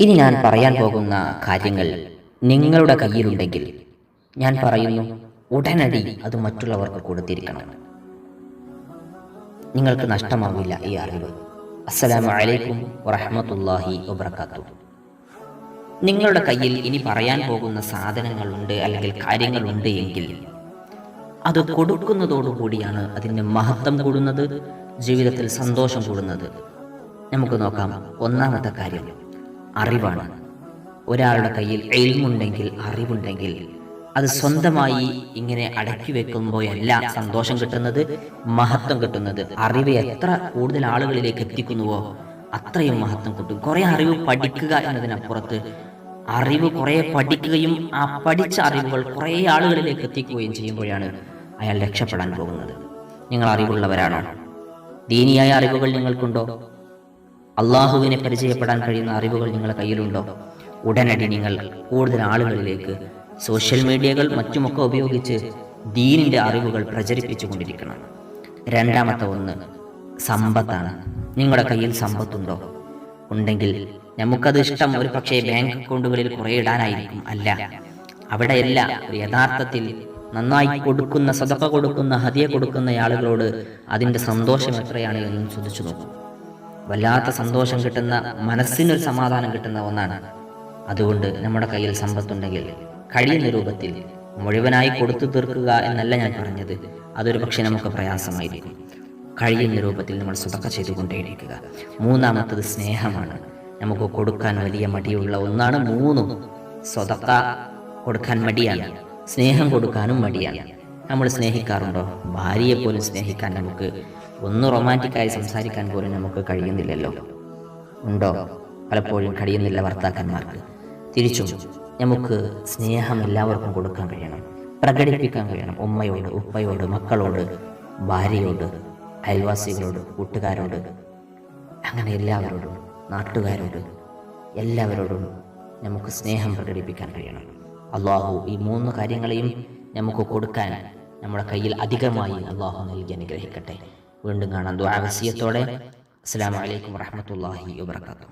ഇനി ഞാൻ പറയാൻ പോകുന്ന കാര്യങ്ങൾ നിങ്ങളുടെ കയ്യിലുണ്ടെങ്കിൽ ഞാൻ പറയുന്നു ഉടനടി അത് മറ്റുള്ളവർക്ക് കൊടുത്തിരിക്കണം. നിങ്ങൾക്ക് നഷ്ടമാവില്ല ഈ അറിവ്. അസ്സലാമു അലൈക്കും വറഹമത്തല്ലാഹി വബർക്കാത്തു നിങ്ങളുടെ കയ്യിൽ ഇനി പറയാൻ പോകുന്ന സാധനങ്ങളുണ്ട് അല്ലെങ്കിൽ കാര്യങ്ങളുണ്ട് എങ്കിൽ അത് കൊടുക്കുന്നതോടുകൂടിയാണ് അതിന്റെ മഹത്വം കൂടുന്നത് ജീവിതത്തിൽ സന്തോഷം കൂടുന്നത്. നമുക്ക് നോക്കാം ഒന്നാമത്തെ കാര്യം. അറിവാണ്. ഒരാളുടെ കയ്യിൽ എയിമുണ്ടെങ്കിൽ അറിവുണ്ടെങ്കിൽ അത് സ്വന്തമായി ഇങ്ങനെ അടക്കി വെക്കുമ്പോഴല്ല സന്തോഷം കിട്ടുന്നത് മഹത്വം കിട്ടുന്നത്. അറിവ് എത്ര കൂടുതൽ ആളുകളിലേക്ക് എത്തിക്കുന്നുവോ അത്രയും മഹത്വം കിട്ടും. കുറെ അറിവ് പഠിക്കുക എന്നതിനപ്പുറത്ത് അറിവ് കുറെ പഠിക്കുകയും ആ പഠിച്ച അറിവുകൾ കുറെ ആളുകളിലേക്ക് എത്തിക്കുകയും ചെയ്യുമ്പോഴാണ് അയാൾ രക്ഷപ്പെടാൻ പോകുന്നത്. നിങ്ങൾ അറിവുള്ളവരാണോ? ദീനിയായ അറിവുകൾ നിങ്ങൾക്കുണ്ടോ? അള്ളാഹുവിനെ പരിചയപ്പെടാൻ കഴിയുന്ന അറിവുകൾ നിങ്ങളുടെ കയ്യിലുണ്ടോ? ഉടനടി നിങ്ങൾ കൂടുതൽ ആളുകളിലേക്ക് സോഷ്യൽ മീഡിയകൾ മറ്റുമൊക്കെ ഉപയോഗിച്ച് ദീനിന്റെ അറിവുകൾ പ്രചരിപ്പിച്ചു കൊണ്ടിരിക്കണം രണ്ടാമത്തെ ഒന്ന് സമ്പത്താണ്. നിങ്ങളുടെ കയ്യിൽ സമ്പത്തുണ്ടോ? ഉണ്ടെങ്കിൽ നമുക്കത് ഇഷ്ടം ഒരു പക്ഷേ ബാങ്ക് അക്കൗണ്ടുകളിൽ കുറേ ഇടാനായിരിക്കും അല്ല. അവിടെയല്ല യഥാർത്ഥത്തിൽ നന്നായി കൊടുക്കുന്ന സതപ്പ കൊടുക്കുന്ന ഹതിയ കൊടുക്കുന്ന ആളുകളോട് അതിന്റെ സന്തോഷം എത്രയാണ് എന്നും ചോദിച്ചു നോക്കും. വല്ലാത്ത സന്തോഷം കിട്ടുന്ന മനസ്സിനൊരു സമാധാനം കിട്ടുന്ന ഒന്നാണ്. അതുകൊണ്ട് നമ്മുടെ കയ്യിൽ സമ്പത്തുണ്ടെങ്കിൽ കഴിയുന്ന രൂപത്തിൽ മുഴുവനായി കൊടുത്തു തീർക്കുക എന്നല്ല ഞാൻ പറഞ്ഞത്. അതൊരു പക്ഷേ നമുക്ക് പ്രയാസമായിരിക്കും. കഴിയുന്ന രൂപത്തിൽ നമ്മൾ സുതക്ക ചെയ്തുകൊണ്ടേയിരിക്കുക. മൂന്നാമത്തത് സ്നേഹമാണ്. നമുക്ക് കൊടുക്കാൻ വലിയ മടിയുള്ള ഒന്നാണ് മൂന്നും സ്വതക്ക കൊടുക്കാൻ മടിയാണ്. സ്നേഹം കൊടുക്കാനും മടിയാണ്. നമ്മൾ സ്നേഹിക്കാറുണ്ടോ? ഭാര്യയെ പോലും സ്നേഹിക്കാൻ നമുക്ക് ഒന്ന് റൊമാന്റിക്കായി സംസാരിക്കാൻ പോലും നമുക്ക് കഴിയുന്നില്ലല്ലോ. ഉണ്ടോ? പലപ്പോഴും കഴിയുന്നില്ല ഭർത്താക്കന്മാർക്ക്. തിരിച്ചും നമുക്ക് സ്നേഹം എല്ലാവർക്കും കൊടുക്കാൻ കഴിയണം. പ്രകടിപ്പിക്കാൻ കഴിയണം. ഉമ്മയോട് ഉപ്പയോട് മക്കളോട് ഭാര്യയോട് അയൽവാസികളോട് കൂട്ടുകാരോട് അങ്ങനെ എല്ലാവരോടും നാട്ടുകാരോട് എല്ലാവരോടും നമുക്ക് സ്നേഹം പ്രകടിപ്പിക്കാൻ കഴിയണം. അള്ളാഹു ഈ മൂന്ന് കാര്യങ്ങളെയും നമുക്ക് കൊടുക്കാൻ നമ്മുടെ കയ്യിൽ അധികമായി അള്ളാഹു നൽകി അനുഗ്രഹിക്കട്ടെ. വീണ്ടും കാണാം. ദ്വാവസ്യത്തോടെ അസ്സാം വലൈക്കും വാഹമത്തല്ലാഹി വാത്തു